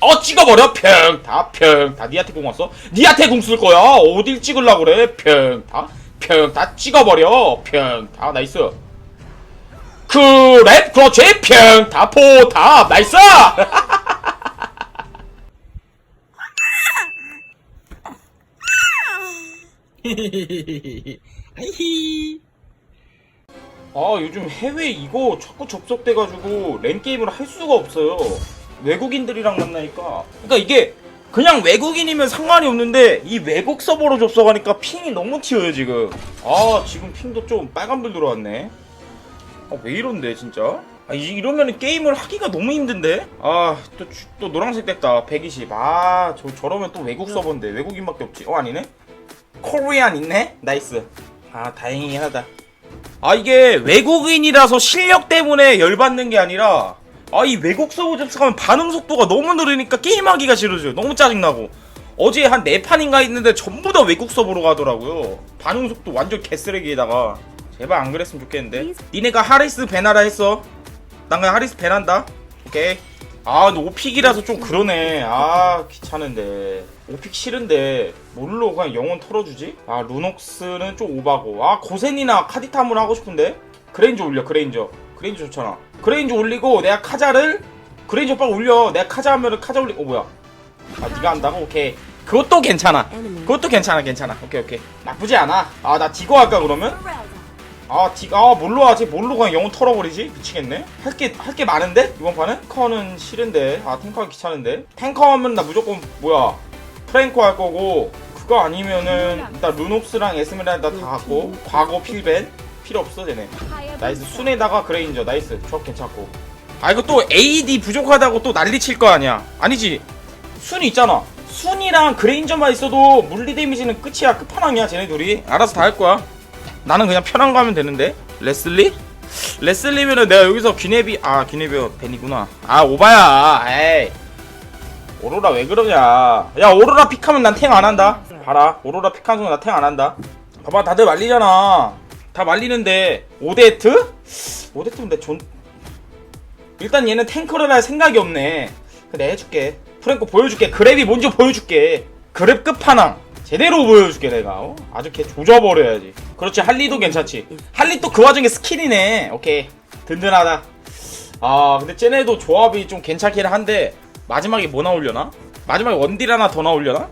어 찍어버려? 평다평다 니한테 공 왔어? 니한테 공 쓸 거야? 어딜 찍으려 그래? 평다평다 찍어버려. 평다 나이스. 그랩 그렇지? 평다 포다 나이스! 아 요즘 해외 이거 자꾸 접속돼가지고 랜 게임을 할 수가 없어요 외국인들이랑 만나니까. 그러니까 이게 그냥 외국인이면 상관이 없는데 이 외국 서버로 접속하니까 핑이 너무 튀어요 지금. 아 지금 핑도 좀 빨간불 들어왔네. 아 왜 이런데 진짜? 아 이- 이러면 게임을 하기가 너무 힘든데? 아또 또 노란색 됐다. 120아 저 저러면 또 외국 서버인데. 외국인밖에 없지. 어 아니네? 코리안 있네? 나이스. 아 다행이긴 하다. 아 이게 외국인이라서 실력 때문에 열받는 게 아니라 아 이 외국 서버 접속하면 반응 속도가 너무 느리니까 게임하기가 싫어져요. 너무 짜증나고. 어제 한네 판인가 있는데 전부 다 외국 서버로 가더라고요. 반응 속도 완전 개쓰레기에다가. 제발 안 그랬으면 좋겠는데. 니네가 하리스 배나라 했어? 난 그냥 하리스 배난다. 오케이. 아 근데 오픽이라서 좀 그러네. 아 귀찮은데. 오픽 싫은데. 뭘로 그냥 영혼 털어주지? 아 루녹스는 좀 오바고. 아 고센이나 카디타 한번 하고 싶은데? 그레인저 올려 그레인저 그레인저 좋잖아 그레인저 올리고 내가 카자를 그레인저 빨리 올려 내가 카자 하면은 카자 올리 어 뭐야 아 네가 한다고? 오케이 그것도 괜찮아 그것도 괜찮아 괜찮아 오케이 오케이 나쁘지 않아 아 나 디거 할까 그러면? 아, 디, 아, 뭘로 하지? 뭘로 그냥 영혼 털어버리지? 미치겠네? 할 게, 할 게 많은데? 이번 판은? 탱커는 싫은데. 아, 탱커가 귀찮은데? 탱커 하면 나 무조건, 뭐야. 프랭코 할 거고, 그거 아니면은, 일단 루녹스랑 에스메랄다 다 갖고, 과거 필벤? 필요 없어, 쟤네. 나이스. 순에다가 그레인저. 나이스. 조합 괜찮고. 아, 이거 또 AD 부족하다고 또 난리 칠 거 아니야? 아니지. 순이 있잖아. 순이랑 그레인저만 있어도 물리 데미지는 끝이야. 끝판왕이야, 쟤네 둘이. 알아서 다 할 거야. 나는 그냥 편한 거 하면 되는데 레슬리? 레슬리면은 내가 여기서 귀네비 아 귀네비 벤이구나 아 오바야 에이 오로라 왜 그러냐 야 오로라 픽하면 난 탱 안 한다 봐라 오로라 픽한 순간 나 탱 안 한다 봐봐 다들 말리잖아 다 말리는데 오데트? 오데트인데 존 일단 얘는 탱커를 할 생각이 없네. 근데 해줄게. 프랭코 보여줄게. 그랩이 뭔지 보여줄게. 그랩 끝판왕. 제대로 보여줄게 내가. 어? 아주 걔 조져버려야지. 그렇지 할리도 괜찮지. 할리 또 그 와중에 스킬이네. 오케이. 든든하다. 아 근데 쟤네도 조합이 좀 괜찮긴 한데 마지막에 뭐 나오려나? 마지막에 원딜 하나 더 나오려나?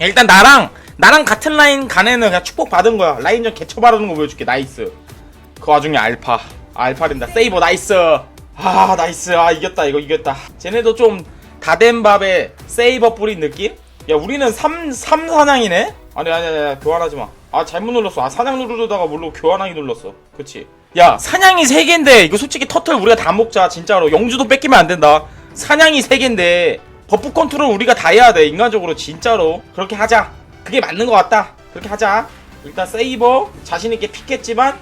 일단 나랑 나랑 같은 라인 간에는 그냥 축복 받은 거야. 라인전 개쳐 바르는 거 보여줄게. 나이스. 그 와중에 알파. 알파랜다. 세이버 나이스. 아 나이스. 아 이겼다. 이거 이겼다. 쟤네도 좀 다된 밥에 세이버 뿌린 느낌? 야 우리는 3, 3 사냥이네? 아니 아니 아니 교환하지 마 아 잘못 눌렀어. 아 사냥 누르려다가 뭘로 교환하기 눌렀어. 그치? 야 사냥이 3개인데 이거 솔직히 터틀 우리가 다 먹자. 진짜로. 영주도 뺏기면 안 된다. 사냥이 3개인데 버프 컨트롤 우리가 다 해야 돼. 인간적으로 진짜로. 그렇게 하자 그게 맞는 것 같다. 그렇게 하자. 일단 세이버 자신있게 픽했지만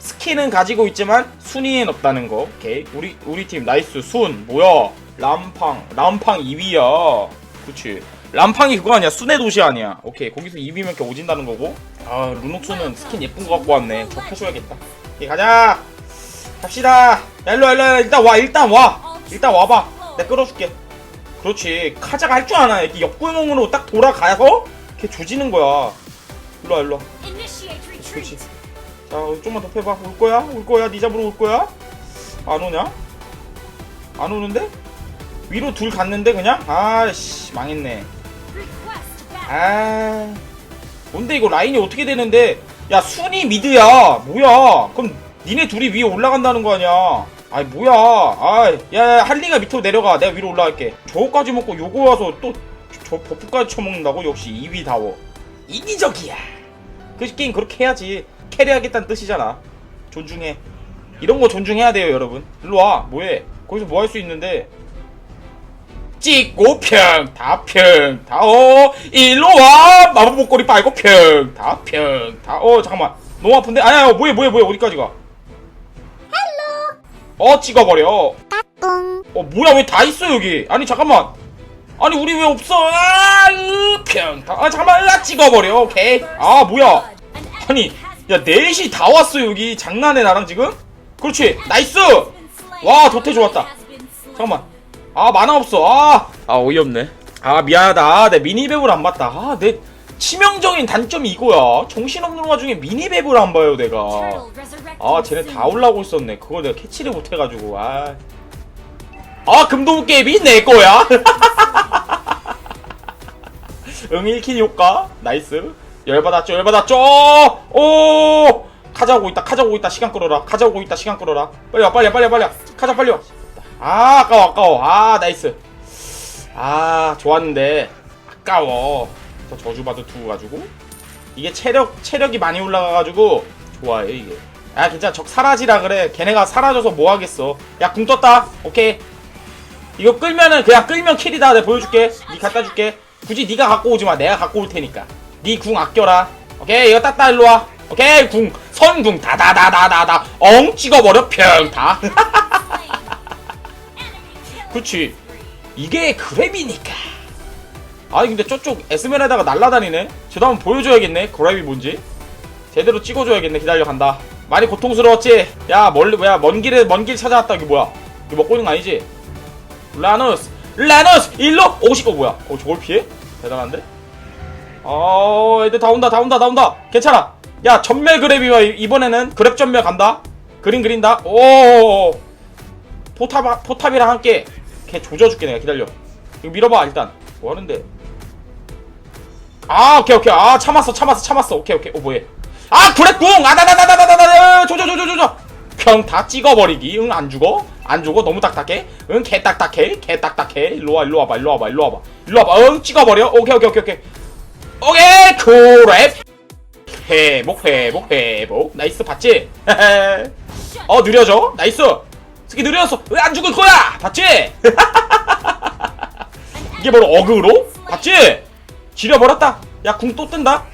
스킨은 가지고 있지만 순위엔 없다는 거. 오케이. 우리 우리 팀 나이스. 순 뭐야? 람팡 람팡 2위야. 그치. 람팡이 그거 아니야. 순의 도시 아니야. 오케이. 거기서 2위면 이렇게 오진다는 거고. 아 루녹스는 스킨 예쁜 거 갖고 왔네. 저 켜줘야겠다. 오케이 가자. 갑시다. 야 일로와 일로와. 일단 와 일단 와. 일단 와봐. 내가 끌어줄게. 그렇지. 카자가 할 줄 아나? 이렇게 역구용으로 딱 돌아가서 이렇게 조지는 거야. 일로와 일로와. 그렇지. 자 좀만 더 패봐. 올 거야? 올 거야? 니 잡으러 올 거야? 안 오냐? 안 오는데? 위로 둘 갔는데 그냥? 아씨 망했네. 아. 뭔데 이거? 라인이 어떻게 되는데? 야 순이 미드야. 뭐야? 그럼 니네 둘이 위에 올라간다는 거 아니야? 아이 뭐야? 아이 야, 야 할리가 밑으로 내려가. 내가 위로 올라갈게. 저거까지 먹고 요거 와서 또 저 버프까지 쳐먹는다고? 역시 2위 다워. 이기적이야. 그 게임 그렇게 해야지. 캐리하겠다는 뜻이잖아. 존중해. 이런 거 존중해야 돼요 여러분. 일로와. 뭐해? 거기서 뭐 할 수 있는데? 찍고 평 다 평 다어? 일로 와. 마법 목걸이 빨고 평 다 평 다어 잠깐만. 너무 아픈데? 아야 뭐해 뭐해 뭐해. 어디까지 가? 어 찍어버려. 어 뭐야. 왜 다 있어 여기? 아니 잠깐만 아니 우리 왜 없어? 아평다 아 잠깐만 아 찍어버려. 오케이. 아 뭐야? 아니 야 넷이 다 왔어 여기. 장난해 나랑 지금? 그렇지. 나이스! 와 도태 좋았다. 잠깐만. 아 만화 없어. 아, 아 어이없네. 아 미안하다. 아, 내 미니맵을 안 봤다. 아 내 치명적인 단점이 이거야. 정신없는 와중에 미니맵을 안 봐요 내가. 아 쟤네 다 올라오고 있었네. 그걸 내가 캐치를 못해가지고. 아, 아 금도무 게임이 내 거야 응 1킬 효과. 나이스. 열받았죠 열받았죠. 오! 카자 오고 있다 카자 오고 있다. 시간 끌어라. 카자 오고 있다 시간 끌어라. 빨리 와 빨리 와 빨리 와 빨리 와. 카자 빨리 와아 아까워 아까워. 아 나이스. 아 좋았는데. 아까워. 저 저주받을 두고 가지고. 이게 체력 체력이 많이 올라가가지고 좋아요 이게. 아 괜찮아. 적 사라지라 그래. 걔네가 사라져서 뭐 하겠어. 야 궁 떴다. 오케이. 이거 끌면은 그냥 끌면 킬이다. 내가 보여줄게. 니 갖다 줄게 굳이 네가 갖고 오지 마. 내가 갖고 올 테니까. 니궁 아껴라. 오케이? 이거 따따 일로 와. 오케이? 궁. 선궁. 다다다다다다. 엉 찍어버려. 평다. 그치? 이게 그랩이니까. 아니 근데 저쪽 에스메라다가 날라다니네? 저도 한번 보여줘야겠네. 그랩이 뭔지. 제대로 찍어줘야겠네. 기다려 간다. 많이 고통스러웠지? 야 멀리 뭐야 먼 길에 먼 길 찾아왔다. 이게 뭐야? 이거 먹고 있는 거 아니지? 라누스 라누스 일로 50. 어 뭐야? 어 저걸 피해? 대단한데? 어 애들 다 온다 다 온다 다 온다 괜찮아 야 전멸 그랩이야 이번에는 그랩 전멸 간다 그림 그린다 오 포탑 포탑이랑 함께 걔 조져줄게 내가 기다려 이거 밀어봐 일단 뭐 하는데 아 오케이 오케이 아 참았어 참았어 참았어 오케이 오케이 어 뭐해 아 그랩궁 아다다다다다다다 조져 조져 조져 평다 찍어버리기. 응 안 죽어? 안 죽어? 너무 딱딱해? 응 개 딱딱해? 개 딱딱해? 일로 와 일로 와봐 일로 와봐 일로 와봐. 일로 와봐. 응 찍어버려. 오케이 오케이 오케이 오케이. 오케이 그랩. 회복 회복 회복. 나이스 봤지? 어 느려져? 나이스. 스키 느려졌어. 왜 안 죽을 거야? 봤지? 이게 바로 어그로? 봤지? 지려버렸다. 야 궁 또 뜬다.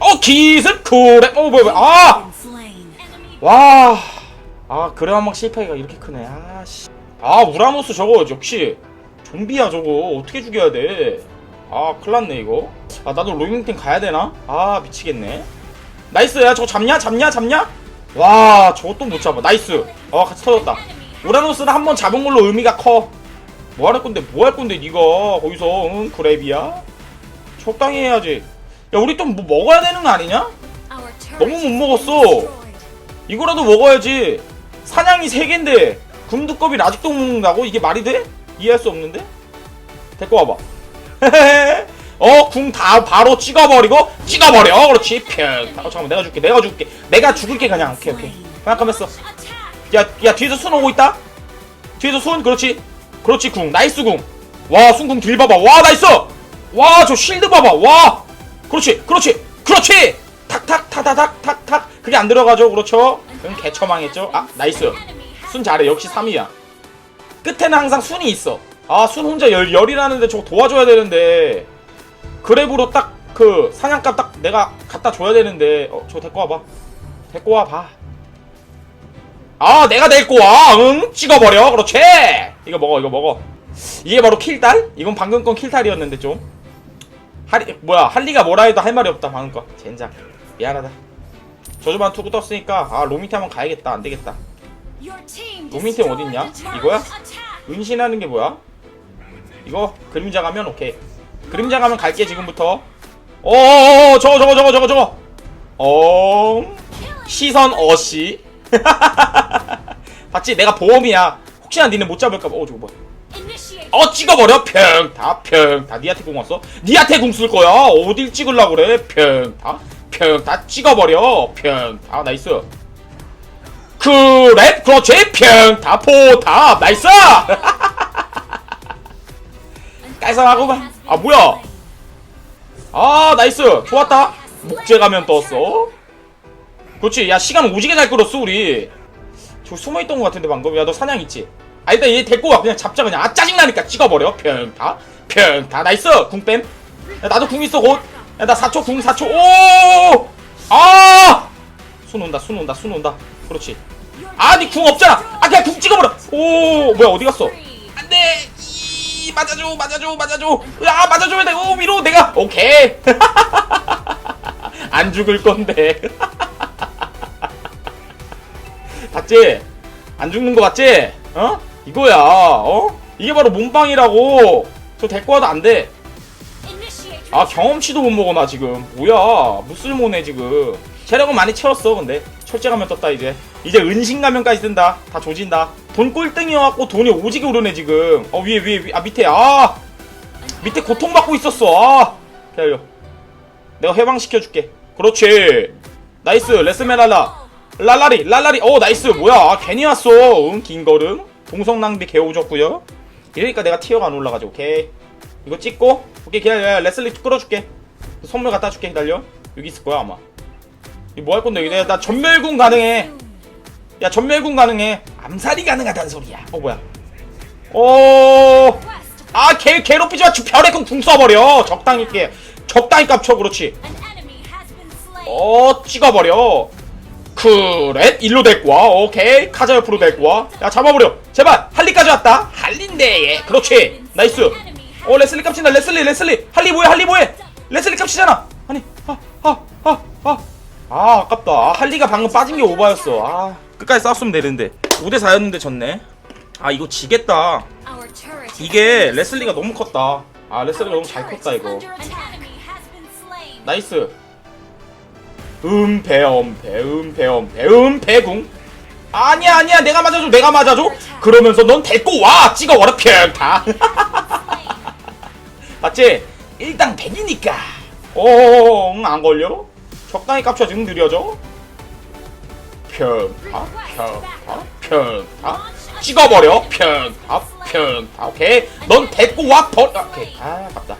어 기습 그랩. 어 뭐야 뭐야. 아 와, 아 그래 한방 실패가 이렇게 크네. 아 씨. 아 우라노스 저거 역시 좀비야 저거 어떻게 죽여야 돼? 아 큰일 났네 이거. 아 나도 로밍팀 가야 되나? 아 미치겠네. 나이스 야 저거 잡냐 잡냐 잡냐? 와또못 잡아. 나이스. 아 같이 터졌다. 우라노스를 한 번 잡은 걸로 의미가 커. 뭐 할 건데 뭐 할 건데 니가 거기서 응 그랩이야? 적당히 해야지. 야 우리 또 뭐 먹어야 되는 거 아니냐? 너무 못 먹었어. 이거라도 먹어야지. 사냥이 3개인데 굼두꺼비를 아직도 먹는다고? 이게 말이 돼? 이해할 수 없는데? 데리고 와봐. 어, 궁 다 바로 찍어버리고 찍어버려. 그렇지. 평. 어, 잠깐만 내가 줄게. 내가 줄게. 내가 죽을게 그냥. 오케이 오케이. 생각하면서. 야, 야 뒤에서 순 오고 있다. 뒤에서 순. 그렇지. 그렇지 궁. 나이스 궁. 와, 순궁 딜 봐봐. 와, 나이스. 와, 저 쉴드 봐봐. 와. 그렇지. 그렇지. 그렇지. 탁탁 타다닥 탁탁. 그게 안 들어가죠. 그렇죠. 응, 개처망했죠. 아, 나이스. 순 잘해. 역시 3위야. 끝에는 항상 순이 있어. 아, 순 혼자 열, 열이라는데 저거 도와줘야 되는데. 그랩으로 딱 그 사냥감 딱 내가 갖다 줘야 되는데. 어, 저거 데리고 와봐. 데리고 와봐. 아, 내가 데리고 와. 응? 찍어버려. 그렇지. 이거 먹어, 이거 먹어. 이게 바로 킬달? 이건 방금 건 킬달이었는데 좀. 할리, 뭐야, 할리가 뭐라 해도 할 말이 없다, 방금 거. 젠장. 미안하다. 저주만 투구 떴으니까, 아, 로미티 한번 가야겠다. 안 되겠다. 로밍팀 어딨냐? 이거야? 은신하는 게 뭐야? 이거 그림자 가면 오케이. 그림자 가면 갈게 지금부터. 어어어 저거 저거 저거 저거 저거. 어 시선 어시. 봤지? 내가 보험이야. 혹시나 니네 못 잡을까 봐. 어 저거 뭐야? 어 찍어버려 평 다 평 다 니한테 공 왔어? 니한테 공쓸 거야. 어딜 찍으려 그래? 평다 평다 찍어버려. 평다 나이스. 그랩 그렇지. 평다 포탑 나이스. 깔쌈하구만. 아 뭐야? 아 나이스. 좋았다. 목재 가면 떴어. 그렇지. 야 시간 오지게 잘 끌었어 우리. 저 숨어있던 것 같은데 방금. 야 너 사냥 있지? 아 일단 얘 데리고 와. 그냥 잡자 그냥. 아 짜증나니까 찍어버려. 평타 평타 나이스. 궁뱀 야 나도 궁 있어 곧 야 나 4초 궁 4초. 오 아 순 온다 순 온다 순 온다. 그렇지. 아 니 궁 없잖아. 아 그냥 궁 찍어버려. 오 뭐야 어디 갔어? 안 돼. 이 맞아줘 맞아줘 맞아줘. 아 맞아줘야 돼 오 위로 내가. 오케이. 안 죽을 건데. 봤지? 안 죽는 거 같지? 어? 이거야. 어? 이게 바로 몸빵이라고. 저 데리고 와도 안 돼 아 경험치도 못 먹어 나 지금. 뭐야 무쓸모네 지금. 체력은 많이 채웠어 근데. 철제 가면 떴다 이제. 이제 은신 가면까지 뜬다. 다 조진다. 돈 꼴등이어갖고 돈이 오지게 오르네 지금. 어 위에 위에 위에. 아 밑에. 아! 밑에 고통받고 있었어. 아! 기다려. 내가 해방시켜줄게. 그렇지. 나이스. 레스메랄라. 랄라리 랄라리. 어 나이스. 뭐야 아, 괜히 왔어. 응 긴걸음. 동성 낭비 개오졌구요. 이러니까 내가 티어가 안 올라가지고 오케이 이거 찍고 오케이 기다려. 레슬리 끌어줄게. 선물 갖다 줄게 기다려. 여기 있을 거야 아마. 이 뭐 할 건데 여기 나 전멸궁 가능해. 야 전멸궁 가능해. 암살이 가능하다는 소리야. 어 뭐야? 어아 개 괴롭히지 마. 별의 궁 써버려. 적당히 있게. 적당히 깝쳐 그렇지. 어 찍어버려. 그래? 일로 데리고 와. 오케이. 카자 옆으로 데리고 와야 잡아버려. 제발. 할리까지 왔다. 할린데 얘 그렇지. 나이스 어 레슬리 깝친다. 레슬리 레슬리. 할리 뭐해 할리 뭐해. 레슬리 깝치잖아. 아니 아아아아 아 아, 아, 아깝다. 아, 할리가 방금 빠진 게 오바였어. 아 끝까지 싸웠으면 되는데. 5대 4였는데 졌네. 아 이거 지겠다. 이게 레슬리가 너무 컸다. 아 레슬리가 너무 잘 컸다 이거. 나이스. 음배 엄배 음배 엄배 음배궁. 아니야 아니야. 내가 맞아줘 내가 맞아줘. 그러면서 넌 데리고 와 찍어버려 평타 맞지? 일당 100이니까 어안 걸려? 적당히 깝쳐 지금 느려져 평타 평타 평타 찍어버려 평타 평타 오케이 넌 데리고 와 버려 오케이 아 아깝다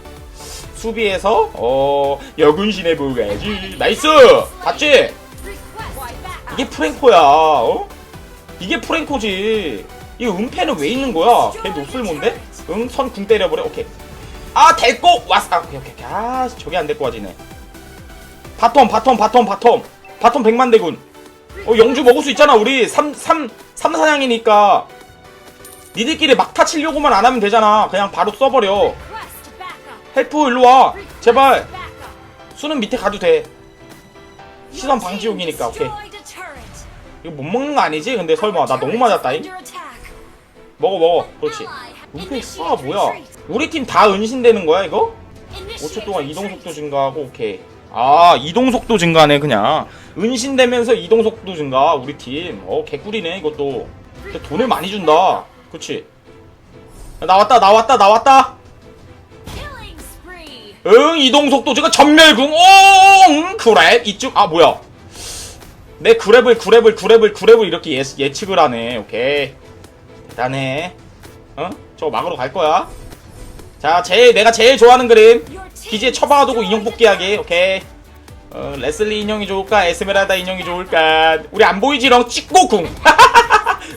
수비에서 어 여군신해 보가야지 나이스 봤지? 이게 프랭코야 어? 이게 프랭코지 이 은폐는 왜 있는 거야? 걔 노슬몬데? 응? 선 궁 때려버려 오케이 아 데리고! 왔어. 아 오케이 오케이. 아 저게 안 데리고 와지네 바텀 바텀 바텀 바텀. 바텀 백만 대군. 어 영주 먹을 수 있잖아 우리. 3 3 3사냥이니까. 니들끼리 막타 치려고만 안 하면 되잖아. 그냥 바로 써버려. 헬프 일로 와. 제발. 수는 밑에 가도 돼. 시선 방지용이니까 오케이. 이거 못 먹는 거 아니지? 근데 설마 나 너무 맞았다잉? 먹어 먹어. 그렇지. 은폐 아 뭐야 우리 팀 다 은신되는 거야 이거? 5초 동안 이동 속도 증가하고 오케이. 아 이동 속도 증가네 그냥. 은신되면서 이동 속도 증가 우리 팀 어 개꿀이네 이것도. 근데 돈을 많이 준다. 그렇지 나왔다 나왔다 나왔다. 응 이동 속도 증가. 전멸궁. 오응 그랩. 이쪽 아 뭐야. 내 그랩을 그랩을 그랩을 그랩을 이렇게 예, 예측을 하네. 오케이. 대단해. 어? 저거 막으러 갈 거야 자 제일 내가 제일 좋아하는 그림 기지에 처박아두고 인형 뽑기하기 오케이 어, 레슬리 인형이 좋을까 에스메랄다 인형이 좋을까 우리 안 보이지롱 찍고 궁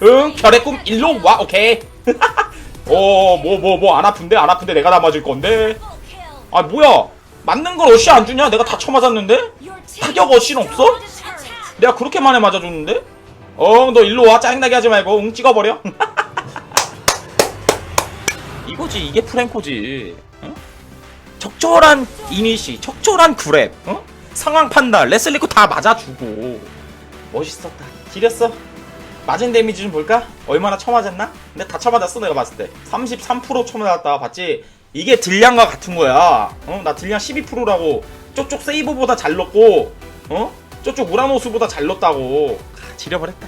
응, 별의 꿈 일로 와, 오케이. 어, 뭐, 뭐, 뭐, 안 아픈데? 안 아픈데 내가 다 맞을 건데? 아, 뭐야? 맞는 걸 어시 안 주냐? 내가 다 쳐맞았는데? 타격 어시는 없어? 내가 그렇게 많이 맞아줬는데? 어, 너 일로 와. 짜증나게 하지 말고, 응, 찍어버려. 이거지, 이게 프랭코지. 어? 적절한 이니시, 적절한 그랩, 어? 상황 판단, 레슬리코 다 맞아주고. 멋있었다. 지렸어. 맞은 데미지 좀 볼까? 얼마나 쳐맞았나? 근데 다 쳐맞았어 내가 봤을 때 33% 쳐맞았다 봤지? 이게 딜량과 같은 거야 어? 나 딜량 12%라고 쪽쪽 세이브보다 잘 넣고 어? 쪽쪽 우라노스보다 잘 넣었다고 아, 지려버렸다